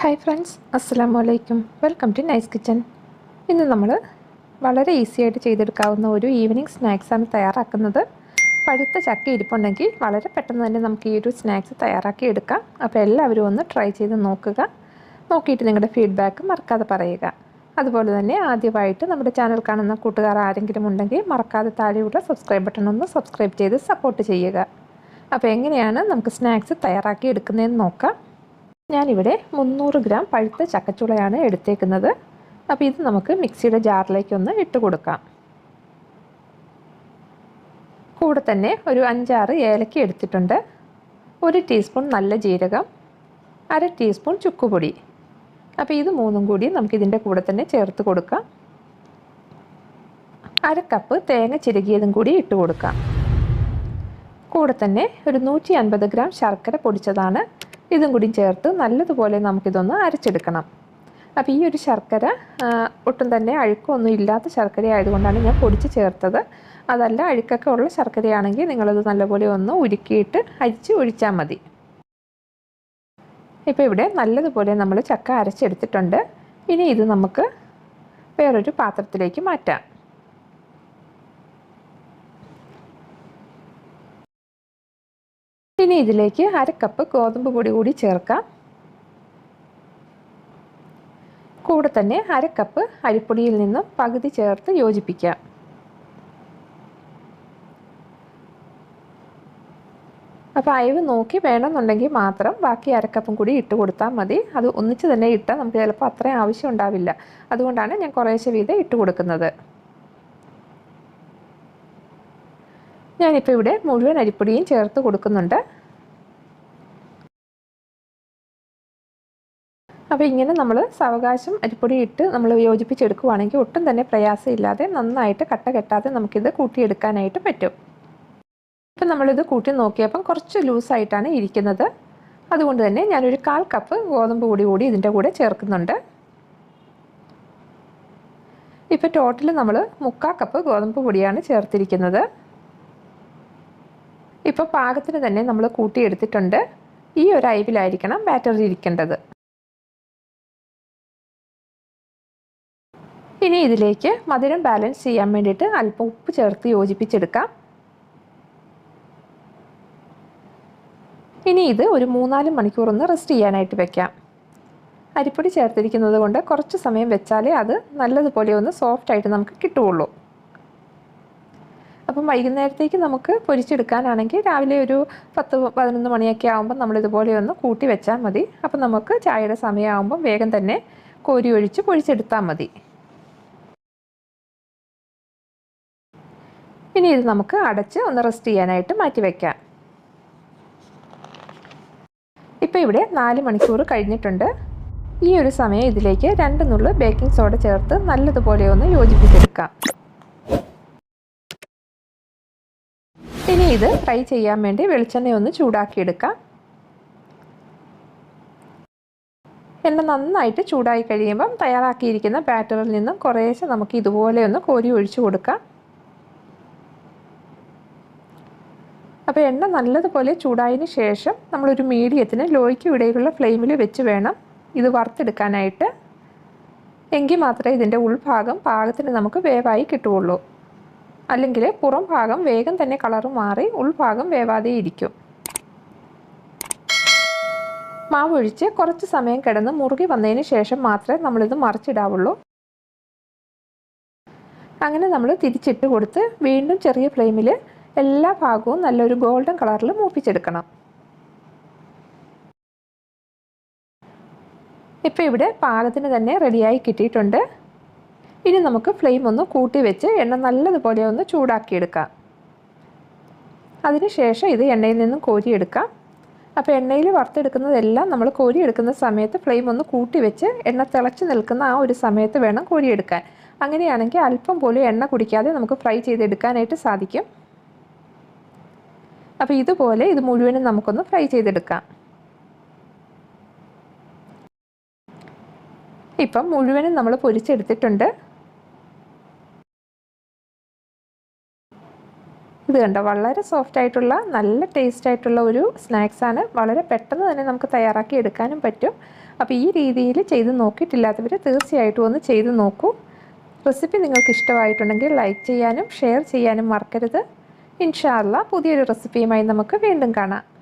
Hi friends അസ്സാമു അലൈക്കും welcome to nice kitchen ഇന്ന് നമ്മൾ വളരെ ഈസി ആയിട്ട് ചെയ്തെടുക്കാവുന്ന ഒരു ഈവനിങ് സ്നാക്സാണ് തയ്യാറാക്കുന്നത്. പഴുത്ത ചക്ക ഇരിപ്പുണ്ടെങ്കിൽ വളരെ പെട്ടെന്ന് തന്നെ നമുക്ക് ഈ ഒരു സ്നാക്സ് തയ്യാറാക്കി എടുക്കാം. അപ്പോൾ എല്ലാവരും ഒന്ന് ട്രൈ ചെയ്ത് നോക്കുക. നോക്കിയിട്ട് നിങ്ങളുടെ ഫീഡ്ബാക്ക് മറക്കാതെ പറയുക. അതുപോലെ തന്നെ ആദ്യമായിട്ട് നമ്മുടെ ചാനൽ കാണുന്ന കൂട്ടുകാർ ആരെങ്കിലും ഉണ്ടെങ്കിൽ മറക്കാതെ താഴെയുള്ള സബ്സ്ക്രൈബ് ബട്ടൺ ഒന്ന് സബ്സ്ക്രൈബ് ചെയ്ത് സപ്പോർട്ട് ചെയ്യുക. അപ്പോൾ എങ്ങനെയാണ് നമുക്ക് സ്നാക്സ് തയ്യാറാക്കി എടുക്കുന്നതെന്ന് നോക്കാം. ഞാനിവിടെ മുന്നൂറ് ഗ്രാം പഴുത്ത ചക്കച്ചുളയാണ് എടുത്തേക്കുന്നത്. അപ്പോൾ ഇത് നമുക്ക് മിക്സിയുടെ ജാറിലേക്കൊന്ന് ഇട്ട് കൊടുക്കാം. കൂടെ തന്നെ ഒരു അഞ്ചാറ് ഏലക്ക എടുത്തിട്ടുണ്ട്. ഒരു ടീസ്പൂൺ നല്ല ജീരകം അര ടീസ്പൂൺ ചുക്കുപൊടി. അപ്പോൾ ഇത് മൂന്നും കൂടി നമുക്കിതിന്റെ കൂടെ തന്നെ ചേർത്ത് കൊടുക്കാം. അര കപ്പ് തേങ്ങ ചിരകിയതും കൂടി ഇട്ട് കൊടുക്കാം. കൂടെ തന്നെ ഒരു നൂറ്റി അൻപത് ഗ്രാം ശർക്കര പൊടിച്ചതാണ്. ഇതും കൂടി ചേർത്ത് നല്ലതുപോലെ നമുക്കിതൊന്ന് അരച്ചെടുക്കണം. അപ്പോൾ ഈ ഒരു ശർക്കര ഒട്ടും തന്നെ അഴുക്കൊന്നും ഇല്ലാത്ത ശർക്കര ആയതുകൊണ്ടാണ് ഞാൻ പൊടിച്ച് ചേർത്തത്. അതല്ല അഴുക്കൊക്കെ ഉള്ള ശർക്കരയാണെങ്കിൽ നിങ്ങളത് നല്ലപോലെ ഒന്ന് ഉരുക്കിയിട്ട് അരിച്ച് ഒഴിച്ചാൽ മതി. ഇപ്പോൾ ഇവിടെ നല്ലതുപോലെ നമ്മൾ ചക്ക അരച്ചെടുത്തിട്ടുണ്ട്. ഇനി ഇത് നമുക്ക് വേറൊരു പാത്രത്തിലേക്ക് മാറ്റാം. ഇനി ഇതിലേക്ക് അര കപ്പ് ഗോതമ്പ് പൊടി കൂടി ചേർക്കാം. കൂടെ തന്നെ അര കപ്പ് അരിപ്പൊടിയിൽ നിന്നും പകുതി ചേർത്ത് യോജിപ്പിക്കാം. അപ്പോൾ അയവ് നോക്കി വേണമെന്നുണ്ടെങ്കിൽ മാത്രം ബാക്കി അരക്കപ്പും കൂടി ഇട്ട് കൊടുത്താൽ മതി. അത് ഒന്നിച്ച് തന്നെ ഇട്ടാൽ നമുക്ക് ചിലപ്പോൾ അത്രയും ആവശ്യം ഉണ്ടാവില്ല. അതുകൊണ്ടാണ് ഞാൻ കുറേശ്ശെ വീതം ഇട്ട് കൊടുക്കുന്നത്. ഞാനിപ്പോൾ ഇവിടെ മുഴുവൻ അരിപ്പൊടിയും ചേർത്ത് കൊടുക്കുന്നുണ്ട്. അപ്പോൾ ഇങ്ങനെ നമ്മൾ സാവകാശം അരിപ്പൊടി ഇട്ട് നമ്മൾ യോജിപ്പിച്ചെടുക്കുവാണെങ്കിൽ ഒട്ടും തന്നെ പ്രയാസമില്ലാതെ നന്നായിട്ട് കട്ട കെട്ടാതെ നമുക്കിത് കൂട്ടിയെടുക്കാനായിട്ട് പറ്റും. ഇപ്പം നമ്മളിത് കൂട്ടി നോക്കിയപ്പം കുറച്ച് ലൂസായിട്ടാണ് ഇരിക്കുന്നത്. അതുകൊണ്ട് തന്നെ ഞാനൊരു കാൽ കപ്പ് ഗോതമ്പ് പൊടി കൂടി ഇതിന്റെ കൂടെ ചേർക്കുന്നുണ്ട്. ഇപ്പോൾ ടോട്ടൽ നമ്മൾ മുക്കാൽ കപ്പ് ഗോതമ്പ് പൊടിയാണ് ചേർത്തിരിക്കുന്നത്. ഇപ്പോൾ പാകത്തിന് തന്നെ നമ്മൾ കൂട്ടിയെടുത്തിട്ടുണ്ട്. ഈ ഒരു അയവിലായിരിക്കണം ബാറ്ററി ഇരിക്കേണ്ടത്. ഇനി ഇതിലേക്ക് മധുരം ബാലൻസ് ചെയ്യാൻ വേണ്ടിയിട്ട് അല്പം ഉപ്പ് ചേർത്ത് യോജിപ്പിച്ചെടുക്കാം. ഇനി ഇത് ഒരു മൂന്നാൽ മണിക്കൂർ ഒന്ന് റെസ്റ്റ് ചെയ്യാനായിട്ട് വെക്കാം. അരിപ്പൊടി ചേർത്തിരിക്കുന്നത് കൊണ്ട് കുറച്ച് സമയം വെച്ചാലേ അത് നല്ലതുപോലെ ഒന്ന് സോഫ്റ്റ് ആയിട്ട് നമുക്ക് കിട്ടുകയുള്ളൂ. അപ്പം വൈകുന്നേരത്തേക്ക് നമുക്ക് പൊരിച്ചെടുക്കാനാണെങ്കിൽ രാവിലെ ഒരു പത്ത് പതിനൊന്ന് മണിയൊക്കെ ആകുമ്പോൾ നമ്മളിതുപോലെ ഒന്ന് കൂട്ടി വെച്ചാൽ മതി. അപ്പം നമുക്ക് ചായയുടെ സമയമാകുമ്പം വേഗം തന്നെ കോരി ഒഴിച്ച് പൊരിച്ചെടുത്താൽ മതി. ഇനി ഇത് നമുക്ക് അടച്ച് ഒന്ന് റെസ്റ്റ് ചെയ്യാനായിട്ട് മാറ്റി വയ്ക്കാം ഇപ്പോൾ ഇവിടെ നാല് മണിക്കൂർ കഴിഞ്ഞിട്ടുണ്ട്. ഈ ഒരു സമയം ഇതിലേക്ക് രണ്ട് നുള്ളു ബേക്കിംഗ് സോഡ ചേർത്ത് നല്ലതുപോലെ ഒന്ന് യോജിപ്പിച്ചെടുക്കാം. ഇനി ഇത് ഫ്രൈ ചെയ്യാൻ വേണ്ടി വെളിച്ചെണ്ണ ഒന്ന് ചൂടാക്കിയെടുക്കാം. എണ്ണ നന്നായിട്ട് ചൂടായി കഴിയുമ്പം തയ്യാറാക്കിയിരിക്കുന്ന ബാറ്ററിൽ നിന്നും കുറേശ്ശെ നമുക്ക് ഇതുപോലെ ഒന്ന് കോരി ഒഴിച്ചു കൊടുക്കാം. അപ്പോൾ എണ്ണ നല്ലതുപോലെ ചൂടായതിന് ശേഷം നമ്മളൊരു മീഡിയത്തിന് ലോയ്ക്ക് ഇടയിലുള്ള ഫ്ലെയിമിൽ വെച്ച് വേണം ഇത് വറുത്തെടുക്കാനായിട്ട്. എങ്കിൽ മാത്രമേ ഇതിന്റെ ഉൾഭാഗം പാകത്തിന് നമുക്ക് വേവായി കിട്ടുകയുള്ളൂ. അല്ലെങ്കിൽ പുറം ഭാഗം വേഗം തന്നെ കളർ മാറി ഉൾഭാഗം വേവാതെ ഇരിക്കും. മാവ് ഒഴിച്ച് കുറച്ച് സമയം കിടന്ന് മുറുകി വന്നതിന് ശേഷം മാത്രമേ നമ്മളിത് മറിച്ചിടാവുള്ളൂ. അങ്ങനെ നമ്മൾ തിരിച്ചിട്ട് കൊടുത്ത് വീണ്ടും ചെറിയ ഫ്ലെയിമിൽ എല്ലാ ഭാഗവും നല്ലൊരു ഗോൾഡൻ കളറിൽ മൂപ്പിച്ചെടുക്കണം. ഇപ്പോൾ ഇവിടെ പാകത്തിന് തന്നെ റെഡിയായി കിട്ടിയിട്ടുണ്ട്. ഇനി നമുക്ക് ഫ്ലെയിം ഒന്ന് കൂട്ടി വെച്ച് എണ്ണ നല്ലതുപോലെ ഒന്ന് ചൂടാക്കിയെടുക്കാം. അതിനുശേഷം ഇത് എണ്ണയിൽ നിന്നും കോരിയെടുക്കാം. അപ്പോൾ എണ്ണയിൽ വറുത്തെടുക്കുന്നതെല്ലാം നമ്മൾ കോരിയെടുക്കുന്ന സമയത്ത് ഫ്ലെയിം ഒന്ന് കൂട്ടി വെച്ച് എണ്ണ തിളച്ച് നിൽക്കുന്ന ആ ഒരു സമയത്ത് വേണം കോരിയെടുക്കാൻ. അങ്ങനെയാണെങ്കിൽ അല്പം പോലും എണ്ണ കുടിക്കാതെ നമുക്ക് ഫ്രൈ ചെയ്തെടുക്കാനായിട്ട് സാധിക്കും. അപ്പോൾ ഇതുപോലെ ഇത് മുഴുവനും നമുക്കൊന്ന് ഫ്രൈ ചെയ്തെടുക്കാം. ഇപ്പം മുഴുവനും നമ്മൾ പൊരിച്ചെടുത്തിട്ടുണ്ട്. ഇത് കണ്ടോ വളരെ സോഫ്റ്റ് ആയിട്ടുള്ള നല്ല ടേസ്റ്റ് ആയിട്ടുള്ള ഒരു സ്നാക്സാണ് വളരെ പെട്ടെന്ന് തന്നെ നമുക്ക് തയ്യാറാക്കി എടുക്കാനും പറ്റും. അപ്പോൾ ഈ രീതിയിൽ ചെയ്ത് നോക്കിയിട്ടില്ലാത്തവർ തീർച്ചയായിട്ടും ഒന്ന് ചെയ്ത് നോക്കൂ. റെസിപ്പി നിങ്ങൾക്ക് ഇഷ്ടമായിട്ടുണ്ടെങ്കിൽ ലൈക്ക് ചെയ്യാനും ഷെയർ ചെയ്യാനും മറക്കരുത്. ഇൻഷാല്ല പുതിയൊരു റെസിപ്പിയുമായി നമുക്ക് വീണ്ടും കാണാം.